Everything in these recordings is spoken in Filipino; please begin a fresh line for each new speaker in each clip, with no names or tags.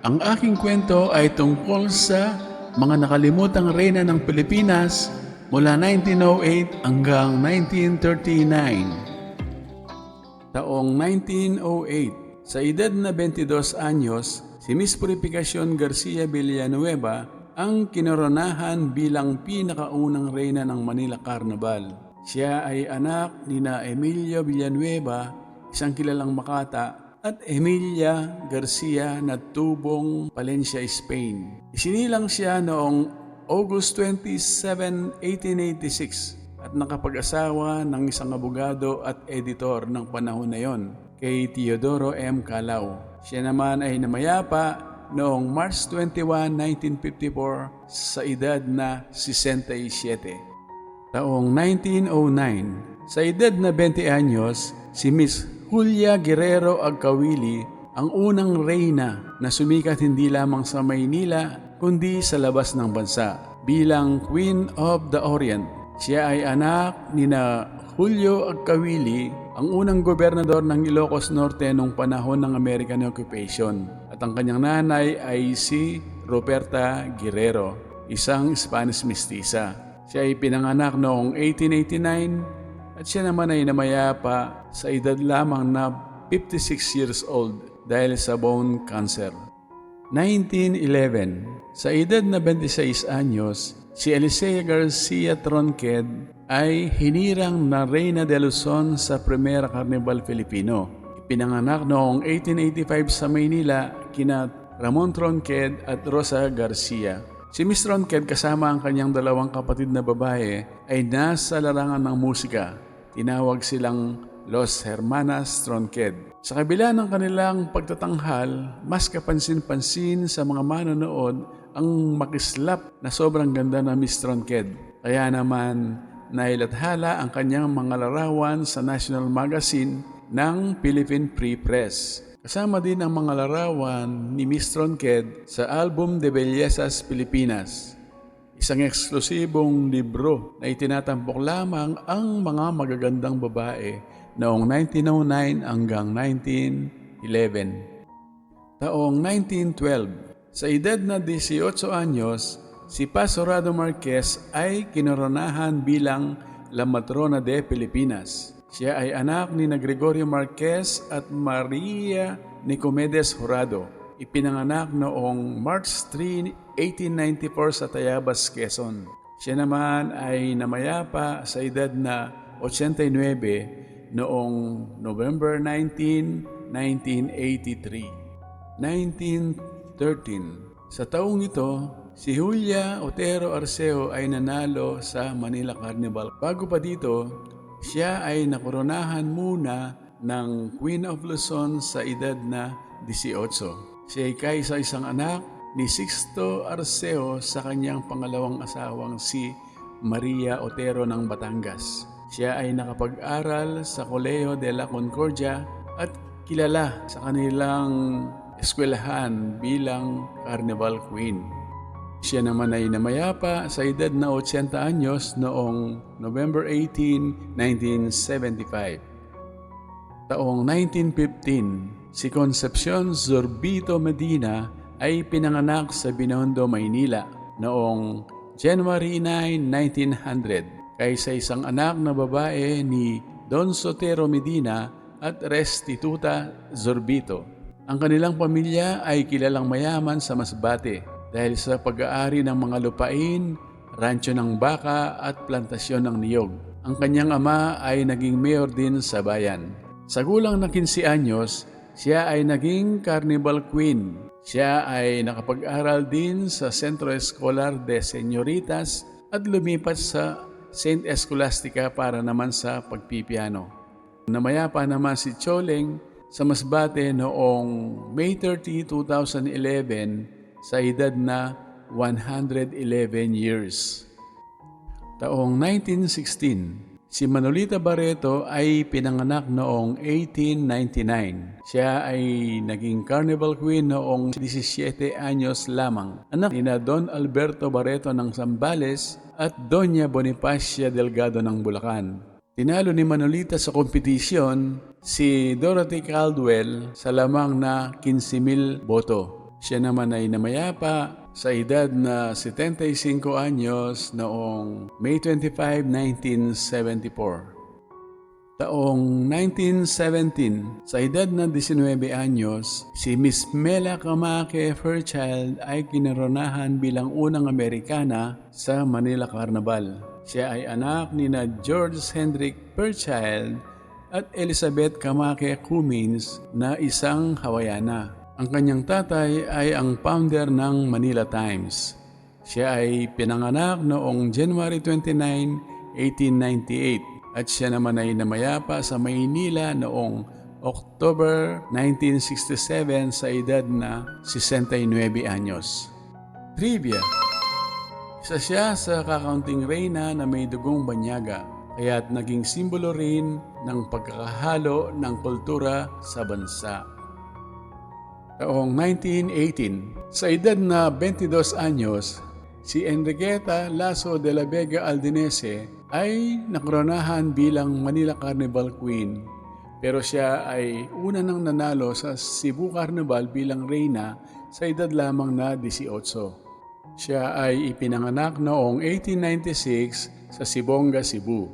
Ang aking kwento ay tungkol sa mga nakalimutang reyna ng Pilipinas mula 1908 hanggang 1939. Taong 1908, sa edad na 22 anyos, si Miss Purificacion Garcia Villanueva ang kinoronahan bilang pinakaunang reyna ng Manila Carnival. Siya ay anak ni na Emilio Villanueva, isang kilalang makata, at Emilia Garcia na tubong Palencia, Spain. Isinilang siya noong August 27, 1886 at nakapag-asawa ng isang abogado at editor ng panahon na yon, kay Teodoro M. Calao. Siya naman ay namayapa noong March 21, 1954 sa edad na 67. Taong 1909, sa edad na 20 anyos, si Miss Julia Guerrero Agkawili ang unang reyna na sumikat hindi lamang sa Maynila kundi sa labas ng bansa bilang Queen of the Orient. Siya ay anak ni na Julio Agkawili, ang unang gobernador ng Ilocos Norte noong panahon ng American occupation. At ang kanyang nanay ay si Roberta Guerrero, isang Spanish mestiza. Siya ay pinanganak noong 1889 at siya naman ay namayapa sa edad lamang na 56 years old dahil sa bone cancer. 1911, sa edad na 26 anyos, si Elisea Garcia Tronqued ay hinirang na Reyna de Luzon sa Primera Carnival Filipino. Ipinanganak noong 1885 sa Maynila kina Ramon Tronqued at Rosa Garcia. Si Miss Tronqued kasama ang kanyang dalawang kapatid na babae ay nasa larangan ng musika. Tinawag silang Los Hermanas Tronqued. Sa kabila ng kanilang pagtatanghal, mas kapansin-pansin sa mga manonood ang makislap na sobrang ganda ng Miss Tronqued. Kaya naman, nailathala ang kanyang mga larawan sa National Magazine ng Philippine Free Press. Kasama din ang mga larawan ni Miss Tronqued sa Album de Bellezas Pilipinas, isang eksklusibong libro na itinatampok lamang ang mga magagandang babae noong 1909 hanggang 1911. Taong 1912, sa edad na 18 anyos, si Pasorado Marquez ay kinoronahan bilang La Matrona de Pilipinas. Siya ay anak ni na Gregorio Marquez at Maria Nicomedes Jurado. Ipinanganak noong March 3, 1894 sa Tayabas, Quezon. Siya naman ay namayapa sa edad na 89 noong November 19, 1983. 1913. Sa taong ito, si Julia Otero Arceo ay nanalo sa Manila Carnival. Bago pa dito, siya ay nakoronahan muna ng Queen of Luzon sa edad na 18. Siya ay kaisa isang anak ni Sixto Arceo sa kanyang pangalawang asawang si Maria Otero ng Batangas. Siya ay nakapag-aral sa Colegio de la Concordia at kilala sa kanilang eskwelahan bilang Carnival Queen. Siya naman ay namayapa sa edad na 80 anyos noong November 18, 1975. Taong 1915, si Concepcion Zorbito Medina ay pinanganak sa Binondo, Maynila noong January 9, 1900 kaysa isang anak na babae ni Don Sotero Medina at Restituta Zorbito. Ang kanilang pamilya ay kilalang mayaman sa Masbate dahil sa pag-aari ng mga lupain, rancho ng baka at plantasyon ng niyog. Ang kanyang ama ay naging mayor din sa bayan. Sa gulang na 15 anyos, siya ay naging Carnival Queen. Siya ay nakapag-aral din sa Centro Escolar de Señoritas at lumipat sa St. Escolastica para naman sa pagpipiano. Namayapa naman si Choleng sa Masbate noong May 30, 2011 sa edad na 111 years. Taong 1916, si Manolita Barreto ay pinanganak noong 1899. Siya ay naging Carnival Queen noong 17 anyos lamang. Anak ni Don Alberto Barreto ng Zambales at Doña Bonifacia Delgado ng Bulacan. Tinalo ni Manolita sa kompetisyon si Dorothy Caldwell sa lamang na 15,000 boto. Siya naman ay namayapa sa edad na 75 anyos noong May 25, 1974. Taong 1917, sa edad na 19 anyos, si Miss Mela Kamake Fairchild ay kinoronahan bilang unang Amerikana sa Manila Carnival. Siya ay anak ni na George Hendrick Fairchild at Elizabeth Kamake Cummins na isang Hawaiana. Ang kanyang tatay ay ang founder ng Manila Times. Siya ay pinanganak noong January 29, 1898 at siya naman ay namayapa sa Maynila noong October 1967 sa edad na 69 anyos. Trivia Isa siya sa kakaunting reyna na may dugong banyaga, kaya't naging simbolo rin ng pagkakahalo ng kultura sa bansa. Taong 1918, sa edad na 22 anyos, si Enriqueta Lasso de la Vega Aldenese ay nakoronahan bilang Manila Carnival Queen. Pero siya ay una nang nanalo sa Cebu Carnival bilang reyna sa edad lamang na 18. Siya ay ipinanganak noong 1896 sa Sibonga, Cebu.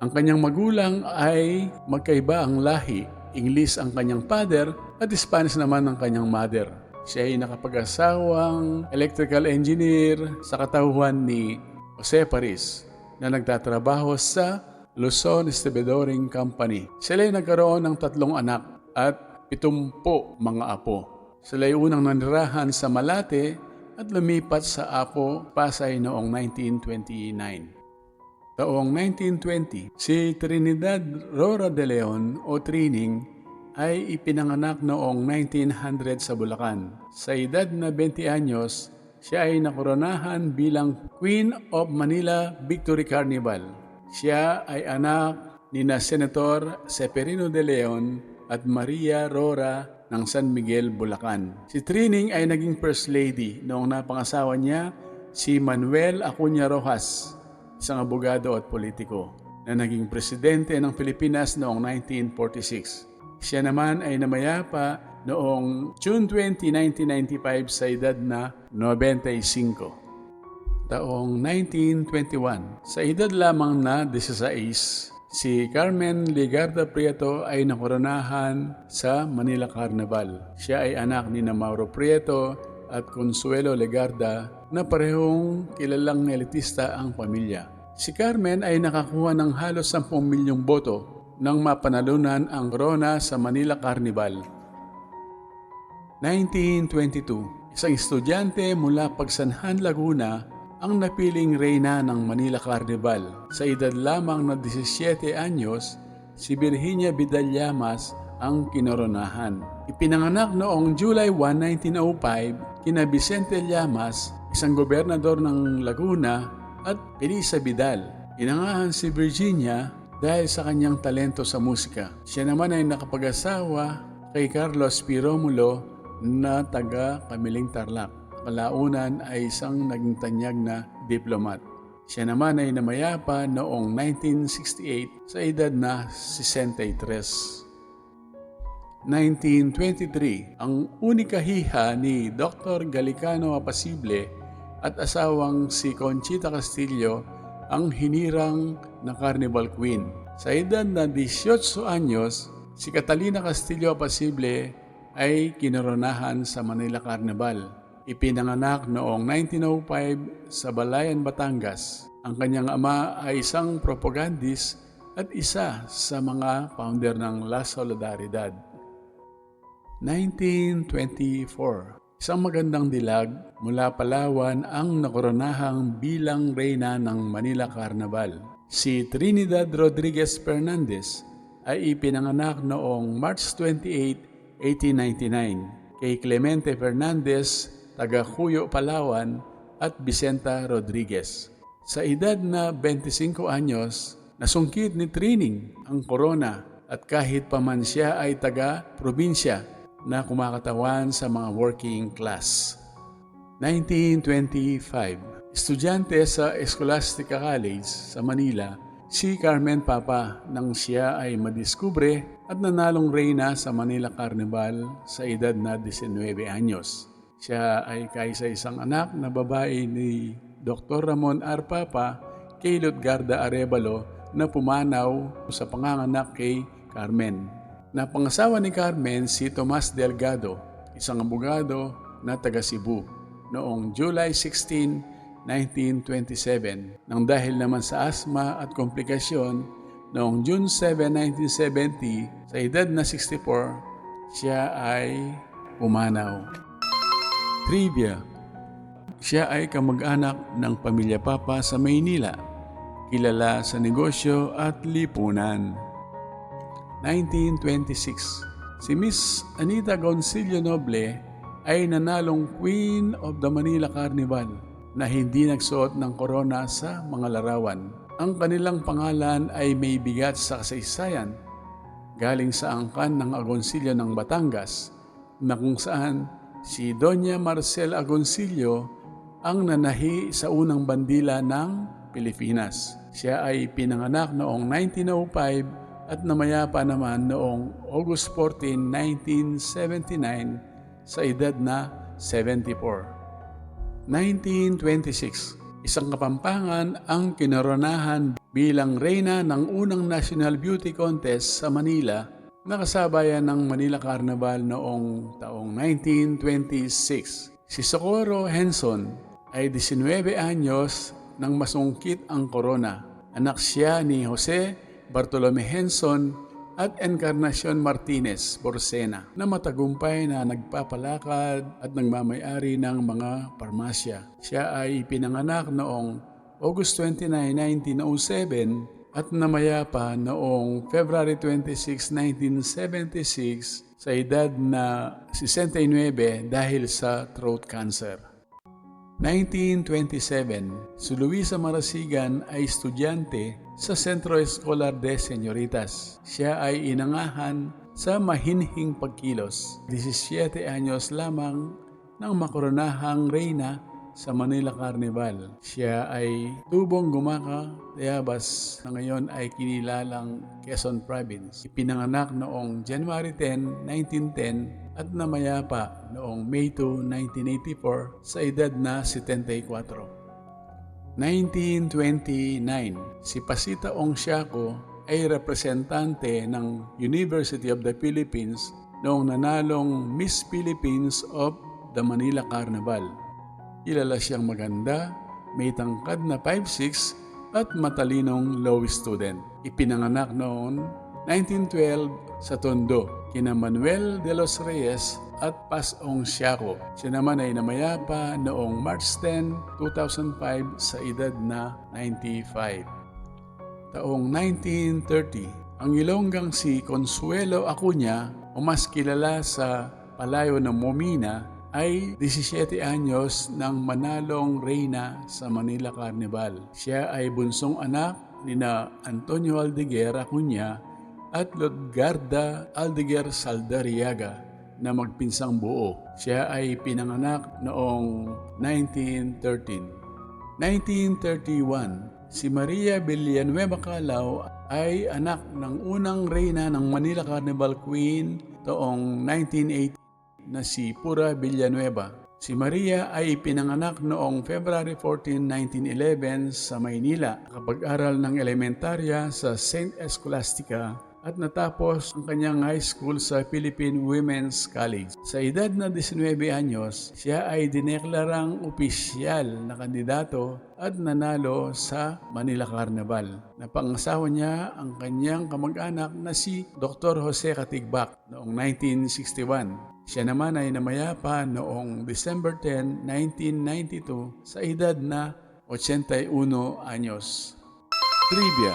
Ang kanyang magulang ay magkaiba ang lahi. English ang kanyang father at Spanish naman ang kanyang mother. Siya ay nakapag-asawang electrical engineer sa katauhan ni Jose Paris na nagtatrabaho sa Luzon Stevedoring Company. Sila ay nagkaroon ng tatlong anak at pitumpo mga apo. Sila ay unang nanirahan sa Malate at lumipat sa Apo, Pasay noong 1929. Taong 1920, si Trinidad Rora de Leon o Trining ay ipinanganak noong 1900 sa Bulacan. Sa edad na 20 anyos, siya ay nakoronahan bilang Queen of Manila Victory Carnival. Siya ay anak ni na Senator Severino de Leon at Maria Rora ng San Miguel, Bulacan. Si Trining ay naging First Lady noong napangasawa niya si Manuel Acuña Rojas, isang abogado at politiko na naging presidente ng Pilipinas noong 1946. Siya naman ay namayapa noong June 20, 1995 sa edad na 95. Taong 1921, sa edad lamang na 16, si Carmen Ligarda Prieto ay nakoronahan sa Manila Carnival. Siya ay anak ni na Mauro Prieto at Consuelo Legarda na parehong kilalang elitista ang pamilya. Si Carmen ay nakakuha ng halos 10 milyong boto nang mapanalunan ang korona sa Manila Carnival 1922, isang estudyante mula Pagsanhan, Laguna ang napiling reyna ng Manila Carnival. Sa edad lamang na 17 anyos, si Virginia Vidal Llamas ang kinoronahan. Ipinanganak noong July 1, 1905, kina Vicente Llamas, isang gobernador ng Laguna, at Elisa Vidal. Inangahan si Virginia dahil sa kanyang talento sa musika. Siya naman ay nakapag-asawa kay Carlos P. Romulo na taga Kamiling Tarlac. Kalaunan ay isang naging tanyag na diplomat. Siya naman ay namayapa noong 1968 sa edad na 63. 1923, ang unika ni Dr. Galicano Apasible at asawang si Conchita Castillo ang hinirang na Carnival Queen. Sa edad na 18 anyos, si Catalina Castillo Apasible ay kinoronahan sa Manila Carnival. Ipinanganak noong 1905 sa Balayan, Batangas. Ang kanyang ama ay isang propagandist at isa sa mga founder ng La Solidaridad. 1924 Isang magandang dilag mula Palawan ang nakoronahang bilang reyna ng Manila Carnival. Si Trinidad Rodriguez Fernandez ay ipinanganak noong March 28, 1899 kay Clemente Fernandez, taga Cuyo, Palawan at Vicenta Rodriguez. Sa edad na 25 anyos, nasungkit ni Trining ang korona at kahit pa man siya ay taga probinsya na kumakatawan sa mga working class. 1925, estudyante sa Scholastica College sa Manila, si Carmen Papa nang siya ay madiskubre at nanalong reyna sa Manila Carnival sa edad na 19 anyos. Siya ay kaisa isang anak na babae ni Dr. Ramon R. Papa kay Lutgarda Arevalo na pumanaw sa panganganak kay Carmen. Napangasawa ni Carmen si Tomas Delgado, isang abogado na taga Cebu, noong July 16, 1927. Nang dahil naman sa asma at komplikasyon, noong June 7, 1970, sa edad na 64, siya ay pumanaw. Trivia Siya ay kamag-anak ng pamilya Papa sa Maynila, kilala sa negosyo at lipunan. 1926 Si Miss Anita Goncillo Noble ay nanalong Queen of the Manila Carnival na hindi nagsuot ng korona sa mga larawan. Ang kanilang pangalan ay may bigat sa kasaysayan galing sa angkan ng Agoncillo ng Batangas na kung saan si Doña Marcel Agoncillo ang nanahi sa unang bandila ng Pilipinas. Siya ay pinanganak noong 1905 at namayapa naman noong August 14, 1979 sa edad na 74. 1926, isang kapampangan ang kinoronahan bilang reyna ng unang National Beauty Contest sa Manila na kasabayan ng Manila Carnival noong taong 1926. Si Socorro Henson ay 19 anyos nang masungkit ang korona. Anak siya ni Jose Bartolome Henson at Encarnacion Martinez Borsena na matagumpay na nagpapalakad at nagmamayari ng mga parmasya. Siya ay pinanganak noong August 29, 1907 at namayapa noong February 26, 1976 sa edad na 69 dahil sa throat cancer. 1927, si Luisa Marasigan ay estudyante sa Centro Escolar de Señoritas. Siya ay inangahan sa mahinhing pagkilos. 17 anyos lamang nang makoronahang reyna sa Manila Carnival. Siya ay tubong gumaka, Tayabas na ngayon ay kinilalang Quezon Province. Ipinanganak noong January 10, 1910 at namayapa noong May 2, 1984 sa edad na 74. 1929, si Pasita Ong Siako ay representante ng University of the Philippines noong nanalong Miss Philippines of the Manila Carnival. Kilala siyang maganda, may tangkad na 5'6 at matalinong law student. Ipinanganak noon 1912 sa Tondo, kina Manuel de los Reyes at Pasong Siako. Siya naman ay namayapa noong March 10, 2005 sa edad na 95. Taong 1930, ang Ilonggang si Consuelo Acuña o mas kilala sa palayo ng Momina ay 17 anyos nang manalong reyna sa Manila Carnival. Siya ay bunsong anak ni na Antonio Aldeguer Acuña at Lodgarda Aldeguer Saldariaga na magpinsang buo. Siya ay pinanganak noong 1913. 1931, si Maria Villanueva Calao ay anak ng unang reyna ng Manila Carnival Queen taong 1980 na si Pura Villanueva. Si Maria ay pinanganak noong February 14, 1911 sa Maynila. Kapag-aral ng elementarya sa St. Escolastica at natapos ang kanyang high school sa Philippine Women's College. Sa edad na 19 anyos, siya ay dineklarang opisyal na kandidato at nanalo sa Manila Carnival. Napangasawa niya ang kanyang kamag-anak na si Dr. Jose Katigbak noong 1961. Siya naman ay namayapa noong December 10, 1992 sa edad na 81 anyos. Trivia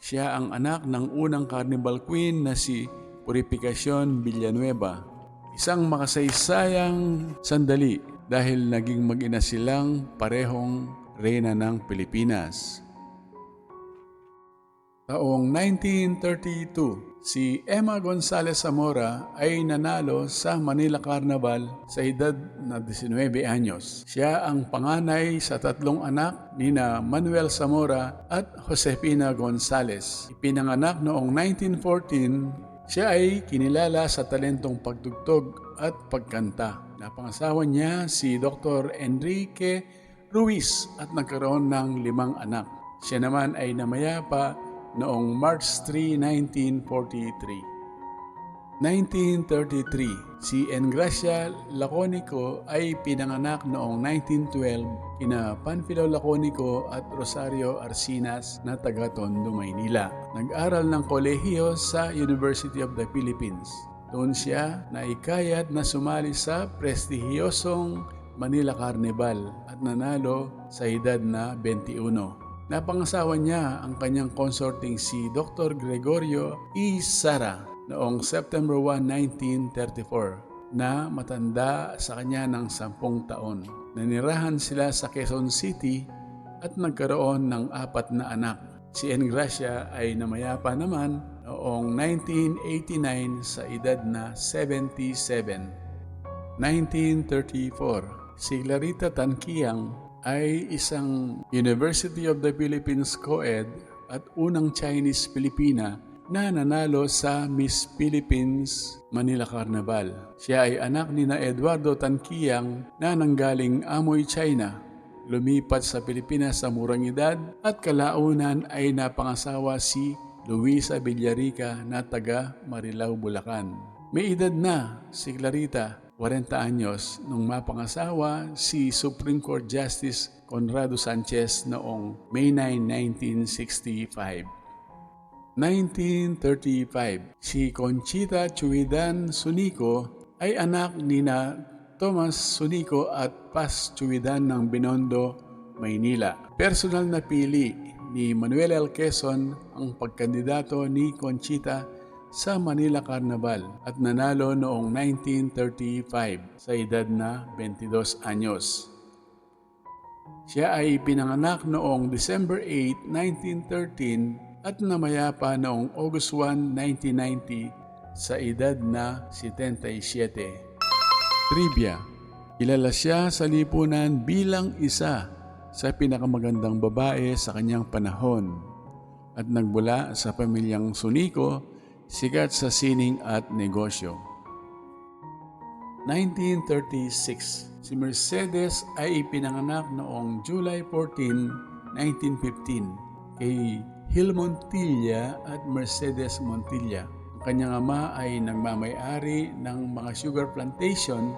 siya ang anak ng unang Carnival Queen na si Purificacion Villanueva. Isang makasaysayang sandali dahil naging mag-ina silang parehong reyna ng Pilipinas. Taong 1932, si Emma Gonzales Zamora ay nanalo sa Manila Carnival sa edad na 19 anyos. Siya ang panganay sa tatlong anak ni na Manuel Zamora at Josefina Gonzales. Ipinanganak noong 1914 siya ay kinilala sa talentong pagtugtog at pagkanta. Napangasawa niya si Dr. Enrique Ruiz at nagkaroon ng limang anak. Siya naman ay namayapa noong March 3, 1943. 1933, si Engracia Laconico ay pinanganak noong 1912 kina Panfilo Laconico at Rosario Arcinas na taga Tondo, Maynila. Nag-aral ng kolehiyo sa University of the Philippines. Doon siya naikayat na sumali sa prestihiyosong Manila Carnival at nanalo sa edad na 21. Napangasawa niya ang kanyang consorting si Dr. Gregorio E. Sara noong September 1, 1934 na matanda sa kanya ng sampung taon. Nanirahan sila sa Quezon City at nagkaroon ng apat na anak. Si Engracia ay namayapa naman noong 1989 sa edad na 77. 1934, si Clarita Tanquiang ay isang University of the Philippines co-ed at unang Chinese Filipina na nanalo sa Miss Philippines Manila Carnival. Siya ay anak ni na Eduardo Tanquiang na nanggaling Amoy, China. Lumipat sa Pilipinas sa murang edad at kalaunan ay napangasawa si Luisa Villarica na taga Marilao, Bulacan. May edad na si Clarita, 40 anyos, nung mapangasawa si Supreme Court Justice Conrado Sanchez noong May 9, 1965. 1935, si Conchita Chuidan Sunico ay anak ni na Thomas Sunico at Paz Chuidan ng Binondo, Maynila. Personal na pili ni Manuel L. Quezon ang pagkandidato ni Conchita sa Manila Carnival at nanalo noong 1935 sa edad na 22 anyos. Siya ay pinanganak noong December 8, 1913 at namayapa noong August 1, 1990 sa edad na 77. Trivia Kilala siya sa lipunan bilang isa sa pinakamagandang babae sa kanyang panahon at nagbula sa pamilyang Sunico, sikat sa sining at negosyo. 1936, si Mercedes ay ipinanganak noong July 14, 1915 kay Hil Montilla at Mercedes Montilla. Ang kanyang ama ay nagmamayari ng mga sugar plantation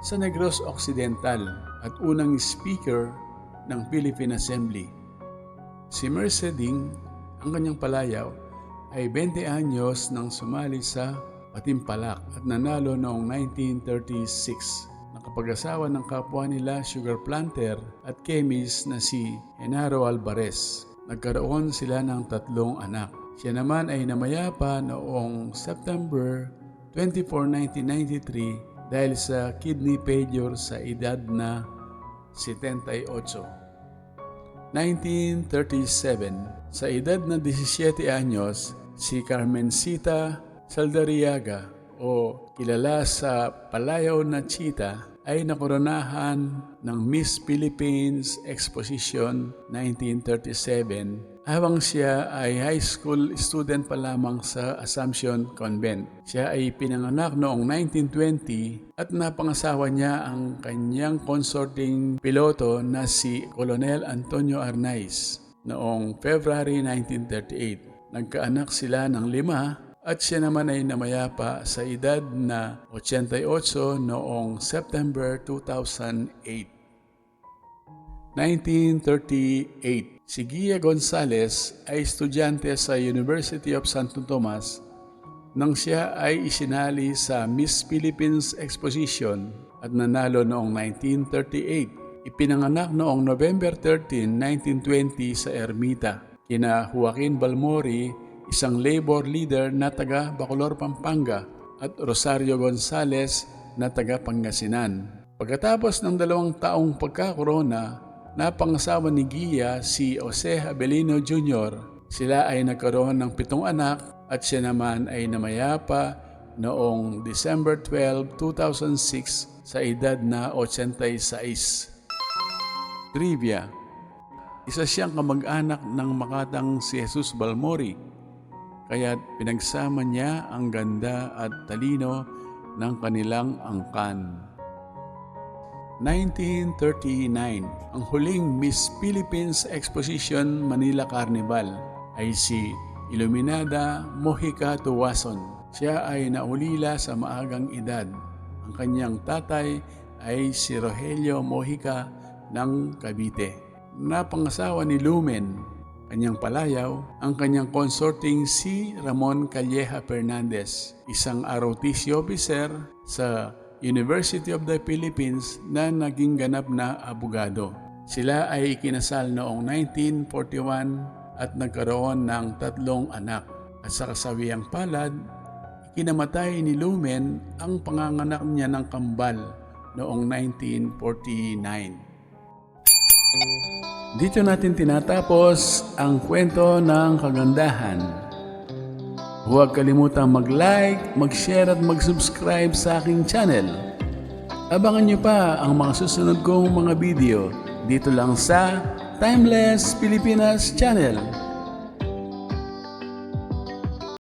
sa Negros Occidental at unang speaker ng Philippine Assembly. Si Merceding, ang kanyang palayaw, ay 20 anyos nang sumali sa Patimpalak at nanalo noong 1936. Nakapag-asawa ng kapwa nila sugar planter at chemist na si Enaro Alvarez. Nagkaroon sila ng tatlong anak. Siya naman ay namayapa noong September 24, 1993 dahil sa kidney failure sa edad na 78. 1937, sa edad na 17 anyos, si Carmencita Saldariaga o kilala sa palayaw na Chita ay nakoronahan ng Miss Philippines Exposition 1937 habang siya ay high school student pa lamang sa Assumption Convent. Siya ay pinanganak noong 1920 at napangasawa niya ang kanyang consorting piloto na si Colonel Antonio Arnaiz noong February 1938. Nagkaanak sila ng lima at siya naman ay namayapa sa edad na 88 noong September 2008. 1938, si Gia Gonzales ay estudyante sa University of Santo Tomas nang siya ay isinali sa Miss Philippines Exposition at nanalo noong 1938. Ipinanganak noong November 13, 1920 sa Ermita. Kina Joaquin Balmori isang labor leader na taga Bacolor, Pampanga at Rosario Gonzales na taga Pangasinan. Pagkatapos ng dalawang taong pagkakorona, napangasawa ni Gia si Jose Abelino Jr. Sila ay nagkaroon ng pitong anak at siya naman ay namayapa noong December 12, 2006 sa edad na 86. Trivia Isa siyang kamag-anak ng makatang si Jesus Balmori Kaya't pinagsama niya ang ganda at talino ng kanilang angkan. 1939, ang huling Miss Philippines Exposition Manila Carnival ay si Iluminada Mojica Tuwason. Siya ay naulila sa maagang edad. Ang kanyang tatay ay si Rogelio Mojica ng Cavite. Napangasawa ni Lumen, kanyang palayaw, ang kanyang consorting si Ramon Calleja Fernandez, isang ROTC officer sa University of the Philippines na naging ganap na abogado. Sila ay ikinasal noong 1941 at nagkaroon ng tatlong anak. At sa kasawiyang palad, ikinamatay ni Lumen ang panganganak niya ng kambal noong 1949. Dito natin tinatapos ang kwento ng kagandahan. Huwag kalimutang mag-like, mag-share at mag-subscribe sa aking channel. Abangan nyo pa ang mga susunod kong mga video dito lang sa Timeless Pilipinas Channel.